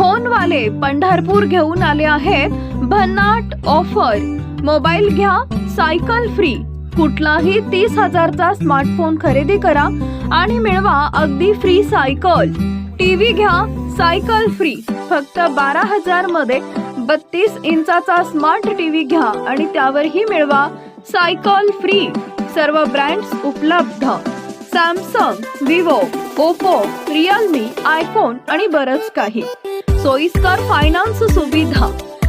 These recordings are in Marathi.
फोनवाले पंढरपूर घेऊन आले आहेत. भन्नाट ऑफर. मोबाईल घ्या सायकल फ्री. कुठलाही तीस हजारचा स्मार्टफोन खरेदी करा आणि मिळवा अगदी फ्री सायकल. टीव्ही घ्या सायकल फ्री. फक्त बारा हजारमध्ये बत्तीस इंचाचा स्मार्ट टीव्ही घ्या आणि त्यावरही मिळवा सायकल फ्री. सर्व ब्रँड्स उपलब्ध. Samsung Vivo Oppo Realme iPhone आणि बरंच काही. सोयीस्कर फायनान्स सुविधा.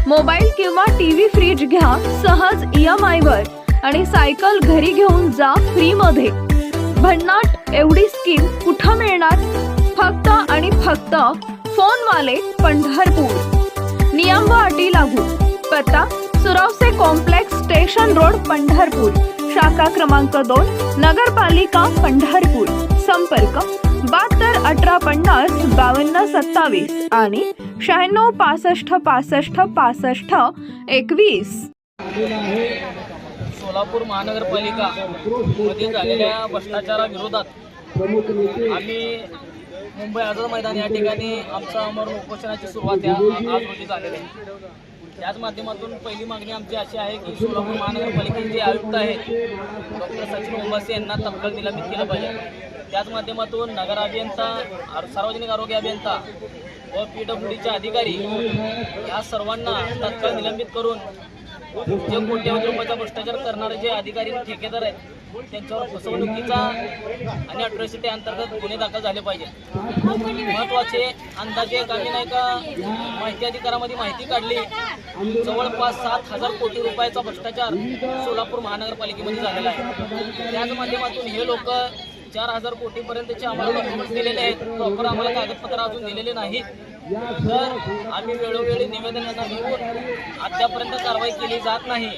मोबाईल किंवा टीव्ही फ्रीज घ्या सहज ई एम वर आणि सायकल घरी घेऊन जा फ्री मध्ये. भन्नाट एवढी स्कीम कुठं मिळणार? फक्त आणि फक्त फोनवाले पंढरपूर. नियम व अटी लागू. पत्ता Surwase complex station road Pandharpur. शाखा क्रमांक दोन नगरपालिका पंढरपूर. संपर्क बहात्तर अठरा पन्नास बावन्न सत्तावीस आणि शहाण्णव पासष्ट पासष्ट पासष्ट एकवीस. सोलापूर महानगरपालिका मध्ये झालेल्या भ्रष्टाचाराविरोधात आम्ही मुंबई आझाद मैदान या ठिकाणी आमचा अमर उपोषणाची सुरुवात या आज रोजी झालेली आहे. त्याच माध्यमातून पहिली मागणी आमची अशी आहे की सोलापूर महानगरपालिकेचे जे आयुक्त आहेत डॉक्टर सचिन ओंबासे यांना तत्काळ निलंबित केलं पाहिजे. त्याच माध्यमातून नगर अभियंता सार्वजनिक आरोग्य अभियंता व पी डब्ल्यू डीचे अधिकारी या सर्वांना तत्काळ निलंबित करून जे कोट्यवधी रुपयाचा भ्रष्टाचार करणारे जे अधिकारी ठेकेदार आहेत त्यांच्यावर फसवणुकीचा आणि अट्रॉसिटी अंतर्गत गुन्हे दाखल झाले पाहिजे. महत्त्वाचे अंदाजे एक आम्ही नाही का माहिती अधिकारामध्ये माहिती काढली. जवळपास सात हजार कोटी रुपयाचा भ्रष्टाचार सोलापूर महानगरपालिकेमध्ये झालेला आहे. त्याच माध्यमातून हे लोक चार हजार कोटीपर्यंतचे आम्हाला डॉक्युमेंट्स दिलेले आहेत. प्रॉपर आम्हाला कागदपत्र अजून दिलेले नाहीत. तर आम्ही वेळोवेळी निवेदनांना घेऊन आतापर्यंत कारवाई केली जात नाही.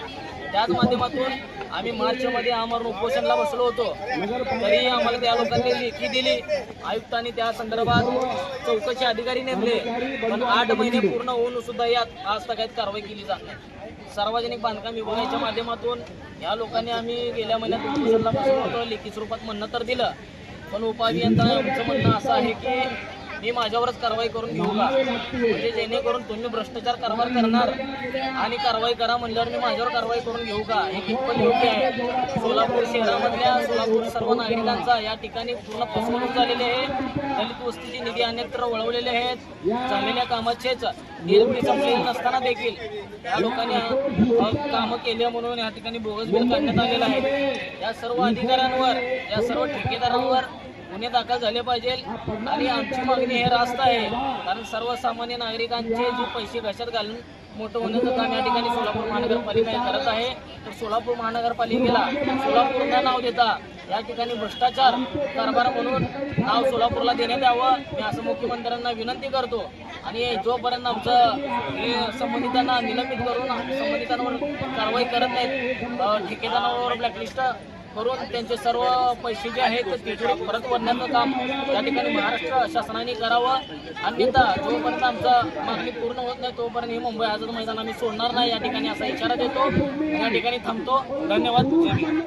त्याच माध्यमातून आम्ही मार्चमध्ये आमरण उपोषणला बसलो होतो. तरीही आम्हाला त्या लोकांनी लेखी दिली. आयुक्तांनी त्या संदर्भात चौकशी अधिकारी नेमले. पण आठ महिने पूर्ण होऊन सुद्धा यात आज तगायत कारवाई केली जात नाही. सार्वजनिक बांधकाम विभागाच्या माध्यमातून या लोकांनी आम्ही गेल्या महिन्यात उपोषणला बसलो होतो. लेखी स्वरूपात म्हणणं तर दिलं. पण उपाभियंता आमचं म्हणणं असं आहे की मी माझ्यावरच कारवाई करून घेऊ का? म्हणजे जेणेकरून तुम्ही भ्रष्टाचार कारभार करणार आणि कारवाई करा म्हणल्यावर मी माझ्यावर कारवाई करून घेऊ का? हे कितपत योग्य आहे? सोलापूर शहरामधल्या सोलापूर सर्व नागरिकांचा या ठिकाणी पूर्ण फसवणूक झालेली आहे. दलित वस्तीची निधी अन्यत्र वळवलेले आहेत. झालेल्या कामाचेच निर्मिती संपलेले नसताना देखील या लोकांनी कामं केली म्हणून या ठिकाणी बोगस बिल काढण्यात आलेलं आहे. या सर्व अधिकाऱ्यांवर या सर्व ठेकेदारांवर गुन्हे दाखल झाले पाहिजे आणि आमची मागणी हे रास्त आहे. कारण सर्वसामान्य नागरिकांचे जे पैसे घशात घालून मोठं होण्याचं काम या ठिकाणी सोलापूर महानगरपालिका हे करत आहे. तर सोलापूर महानगरपालिकेला सोलापूर न नाव देता या ठिकाणी भ्रष्टाचार कारभार म्हणून नाव सोलापूरला देण्यात यावं. मी असं मुख्यमंत्र्यांना विनंती करतो आणि जोपर्यंत आमचं संबंधितांना निलंबित करून संबंधितांवर कारवाई करत नाहीत ठेकेदारांवर ब्लॅकलिस्ट करून त्यांचे सर्व पैसे जे आहेत ते परत भरण्याचं काम या ठिकाणी महाराष्ट्र शासनाने करावं. अन्यथा जोपर्यंत आमचं मागणी पूर्ण होत नाही तोपर्यंत हे मुंबई आझाद मैदान आम्ही सोडणार नाही या ठिकाणी असा इशारा देतो. या ठिकाणी थांबतो. धन्यवाद.